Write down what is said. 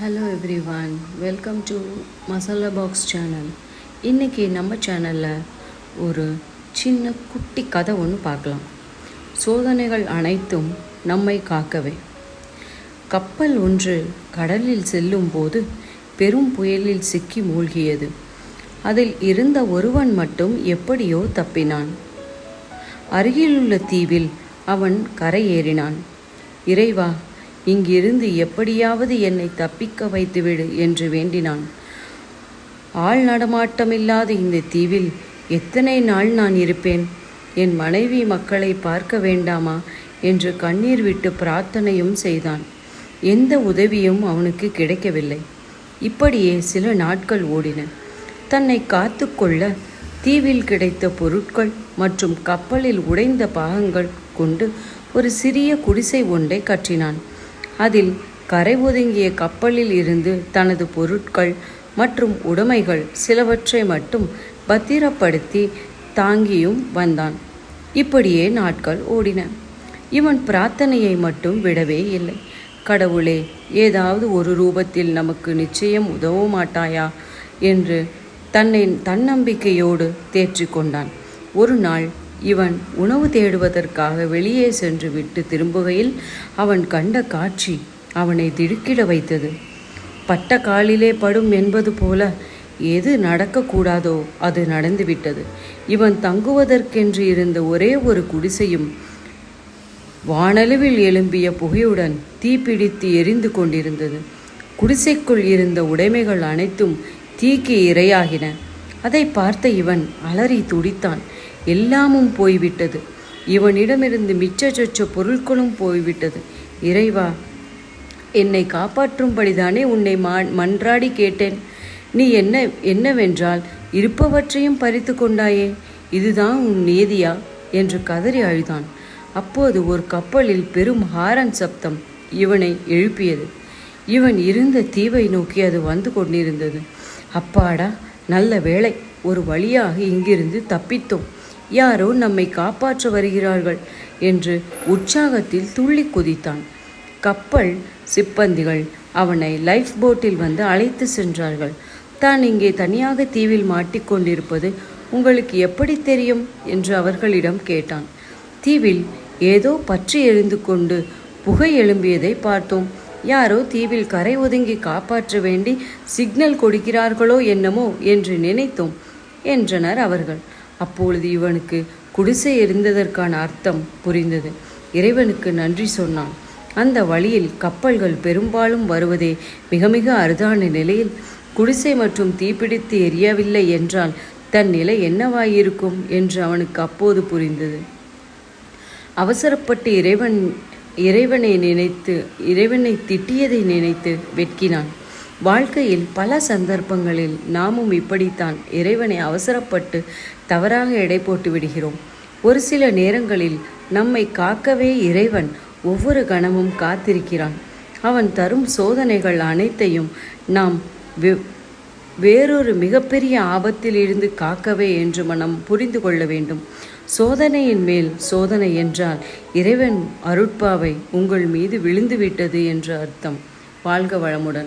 Hello everyone welcome to masala box channel இன்றைக்கி நம்ம சேனலில் ஒரு சின்ன குட்டி கதை ஒன்று பார்க்கலாம். சோதனைகள் அனைத்தும் நம்மை காக்கவே. கப்பல் ஒன்று கடலில் செல்லும் போது பெரும் புயலில் சிக்கி மூழ்கியது. அதில் இருந்த ஒருவன் மட்டும் எப்படியோ தப்பினான். அருகிலுள்ள தீவில் அவன் கரையேறினான். இறைவா இங்கிருந்து எப்படியாவது என்னை தப்பிக்க வைத்துவிடு என்று வேண்டினான். ஆள் நடமாட்டமில்லாத இந்த தீவில் எத்தனை நாள் நான் இருப்பேன்? என் மனைவி மக்களை பார்க்க வேண்டாமா? என்று கண்ணீர் விட்டு பிரார்த்தனையும் செய்தான். எந்த உதவியும் அவனுக்கு கிடைக்கவில்லை. இப்படியே சில நாட்கள் ஓடின. தன்னை காத்துக்கொள்ள தீவில் கிடைத்த பொருட்கள் மற்றும் கப்பலில் உடைந்த பாகங்கள் கொண்டு ஒரு சிறிய குடிசை ஒன்றை கற்றினான் அதில் கரை ஒதுங்கிய கப்பலில் இருந்து தனது பொருட்கள் மற்றும் உடைமைகள் சிலவற்றை மட்டும் பத்திரப்படுத்தி தாங்கியும் வந்தான். இப்படியே நாட்கள் ஓடின. இவன் பிரார்த்தனையை மட்டும் விடவே இல்லை. கடவுளே ஏதாவது ஒரு ரூபத்தில் நமக்கு நிச்சயம் உதவ மாட்டாயா? என்று தன்னை தன்னம்பிக்கையோடு தேற்றிக்கொண்டான் ஒரு நாள் இவன் உணவு தேடுவதற்காக வெளியே சென்று விட்டு திரும்புகையில் அவன் கண்ட காட்சி அவனை திடுக்கிட வைத்தது. பட்ட காலிலே படும் என்பது போல எது நடக்கக்கூடாதோ அது நடந்துவிட்டது. இவன் தங்குவதற்கென்று இருந்த ஒரே ஒரு குடிசையும் வானளவில் எழும்பிய புகையுடன் தீப்பிடித்து எரிந்து கொண்டிருந்தது. குடிசைக்குள் இருந்த உடைமைகள் அனைத்தும் தீக்கு இரையாகின. அதை பார்த்த இவன் அலறி துடித்தான். எல்லாமும் போய்விட்டது. இவனிடமிருந்து மிச்ச சொச்ச பொருட்களும் போய்விட்டது. இறைவா என்னை காப்பாற்றும்படிதானே உன்னை மா மன்றாடி கேட்டேன். நீ என்ன என்னவென்றால் இருப்பவற்றையும் பறித்து கொண்டாயே இதுதான் உன் நீதியா? என்று கதறி அழுதான். அப்போது ஒரு கப்பலில் பெரும் ஹாரன் சப்தம் இவனை எழுப்பியது. இவன் இருந்த தீவை நோக்கி அது வந்து கொண்டிருந்தது. அப்பாடா நல்ல வேளை ஒரு வழியாக இங்கிருந்து தப்பித்தோம். யாரோ நம்மை காப்பாற்ற வருகிறார்கள் என்று உற்சாகத்தில் துள்ளி குதித்தான். கப்பல் சிப்பந்திகள் அவனை லைஃப் போட்டில் வந்து அழைத்து சென்றார்கள். தான் இங்கே தனியாக தீவில் மாட்டிக்கொண்டிருப்பது உங்களுக்கு எப்படி தெரியும்? என்று அவர்களிடம் கேட்டான். தீவில் ஏதோ பற்றி எரிந்து கொண்டு புகை எழும்பியதை பார்த்தோம். யாரோ தீவில் கரை ஒதுங்கி காப்பாற்ற வேண்டி சிக்னல் கொடுக்கிறார்களோ என்னமோ என்று நினைத்தோம் என்றனர் அவர்கள். அப்பொழுது இவனுக்கு குடிசை எரிந்ததற்கான அர்த்தம் புரிந்தது. இறைவனுக்கு நன்றி சொன்னான். அந்த வழியில் கப்பல்கள் பெரும்பாலும் வருவதே மிக மிக அரிதான நிலையில் குடிசை மற்றும் தீப்பிடித்து எரியவில்லை என்றால் தன் நிலை என்னவாயிருக்கும் என்று அவனுக்கு அப்போது புரிந்தது. அவசரப்பட்டு இறைவன் இறைவனை நினைத்து இறைவனை திட்டியதை நினைத்து வெட்கினான். வாழ்க்கையில் பல சந்தர்ப்பங்களில் நாமும் இப்படித்தான் இறைவனை அவசரப்பட்டு தவறாக எடை போட்டு விடுகிறோம். ஒரு சில நேரங்களில் நம்மை காக்கவே இறைவன் ஒவ்வொரு கணமும் காத்திருக்கிறான். அவன் தரும் சோதனைகள் அனைத்தையும் நாம் வேறொரு மிகப்பெரிய ஆபத்தில் இருந்து காக்கவே என்று மனம் புரிந்து கொள்ள வேண்டும். சோதனையின் மேல் சோதனை என்றால் இறைவன் அருட்பாவை உங்கள் மீது விழுந்துவிட்டது என்று அர்த்தம். வாழ்க வளமுடன்.